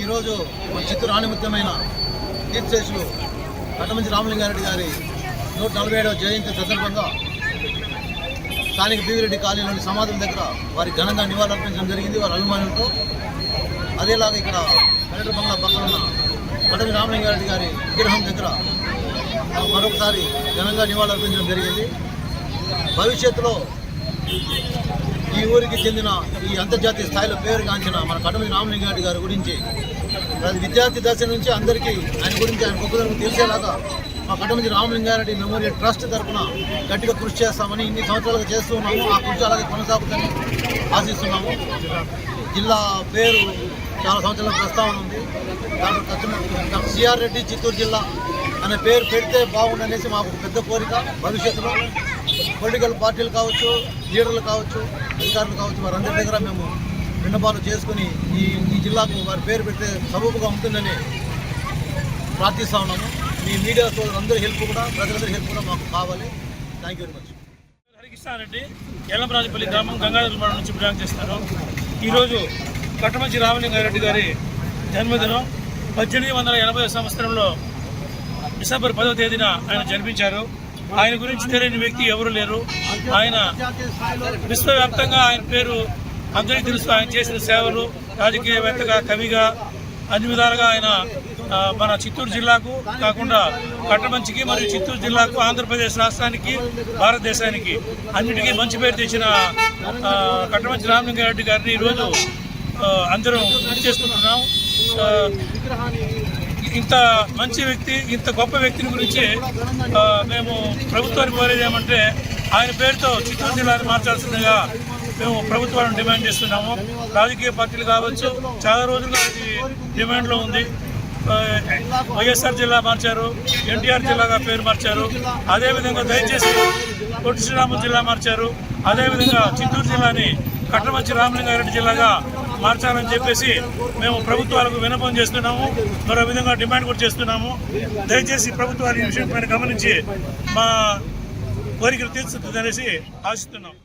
ఈరోజు మన చిత్తూరు ఆణిముత్యమైన తీర్థశేషులు కట్టమంచి రామలింగారెడ్డి గారి నూట నలభై ఏడవ జయంతి సందర్భంగా స్థానిక బీవిరెడ్డి కాలనీలోని సమాధుల దగ్గర వారి ఘనంగా నివాళులర్పించడం జరిగింది. వారి అభిమానులతో అదేలాగా ఇక్కడ కలెక్టర్ బంగ్లా పక్కన ఉన్న కడమి రామలింగారెడ్డి గారి విగ్రహం దగ్గర మరొకసారి ఘనంగా నివాళులర్పించడం జరిగింది. భవిష్యత్తులో ఈ ఊరికి చెందిన ఈ అంతర్జాతీయ స్థాయిలో పేరుగాంచిన మన కటమి రామలింగారెడ్డి గారి గురించి అది విద్యార్థి దశ నుంచి అందరికీ ఆయన గురించి ఆయన గొప్పదనం తెలిసేలాగా మా కటమించి రామలింగారెడ్డి మెమోరియల్ ట్రస్ట్ తరఫున గట్టిగా కృషి చేస్తామని ఇన్ని సంవత్సరాలుగా చేస్తూ ఉన్నాము. ఆ కృషి అలాగే కొనసాగుతుందని ఆశిస్తున్నాము. జిల్లా పేరు చాలా సంవత్సరాల ప్రస్తావన ఉంది. Doctor doctor C R Reddy Chittoor జిల్లా అనే పేరు పెడితే బాగుండనేసి మాకు పెద్ద కోరిక. భవిష్యత్తులో పొలిటికల్ పార్టీలు కావచ్చు లీడర్లు కావచ్చు అధికారులు కావచ్చు వారందరి దగ్గర మేము విన్నపాలు చేసుకుని ఈ ఈ జిల్లాకు వారి పేరు పెడితే సబూపుగా ఉంటుందని ప్రార్థిస్తా ఉన్నాము. మీ మీడియా అందరి హెల్ప్ కూడా ప్రజలందరి హెల్ప్ కూడా మాకు కావాలి. Thank you very much Harikrishna Reddy Yellamrajupalli గ్రామం గంగాధర నుంచి బిలాంగ్ చేస్తారు. ఈరోజు కట్టమంచి రామలింగారెడ్డి గారి జన్మదినం. పద్దెనిమిది వందల ఎనభై సంవత్సరంలో డిసెంబర్ పదవ తేదీన ఆయన జన్మించారు. ఆయన గురించి తెలియని వ్యక్తి ఎవరు లేరు. ఆయన విశ్వవ్యాప్తంగా ఆయన పేరు అందరికీ తెలుసు. ఆయన చేసిన సేవలు రాజకీయవేత్తగా కవిగా అన్ని విధాలుగా ఆయన మన చిత్తూరు జిల్లాకు కాకుండా కట్టమంచికి మరియు చిత్తూరు జిల్లాకు ఆంధ్రప్రదేశ్ రాష్ట్రానికి భారతదేశానికి అన్నిటికీ మంచి పేరు తెచ్చిన కట్టమంచి కట్టమంచి రామలింగారెడ్డి గారిని ఈరోజు అందరం గుర్తు చేసుకుంటున్నాం. ఇంత మంచి వ్యక్తి ఇంత గొప్ప వ్యక్తిని గురించి మేము ప్రభుత్వానికి కోరేది ఏమంటే ఆయన పేరుతో చిత్తూరు జిల్లాను మార్చాల్సిందిగా మేము ప్రభుత్వాలను డిమాండ్ చేస్తున్నాము. రాజకీయ పార్టీలు కావచ్చు చాలా రోజులుగా అది డిమాండ్లో ఉంది. వైఎస్ఆర్ జిల్లా మార్చారు ఎన్టీఆర్ జిల్లాగా పేరు మార్చారు. అదేవిధంగా దయచేసి పొట్టి శ్రీరాములు జిల్లా మార్చారు. అదేవిధంగా చిత్తూరు జిల్లాని కట్టమంచి రామలింగారెడ్డి జిల్లాగా మార్చాలని చెప్పేసి మేము ప్రభుత్వాలకు వినపం చేస్తున్నాము. మరో విధంగా డిమాండ్ కూడా చేస్తున్నాము. దయచేసి ప్రభుత్వాలు ఈ విషయం పైన గమనించి మా కోరికలు తీర్చుతుందనేసి ఆశిస్తున్నాం.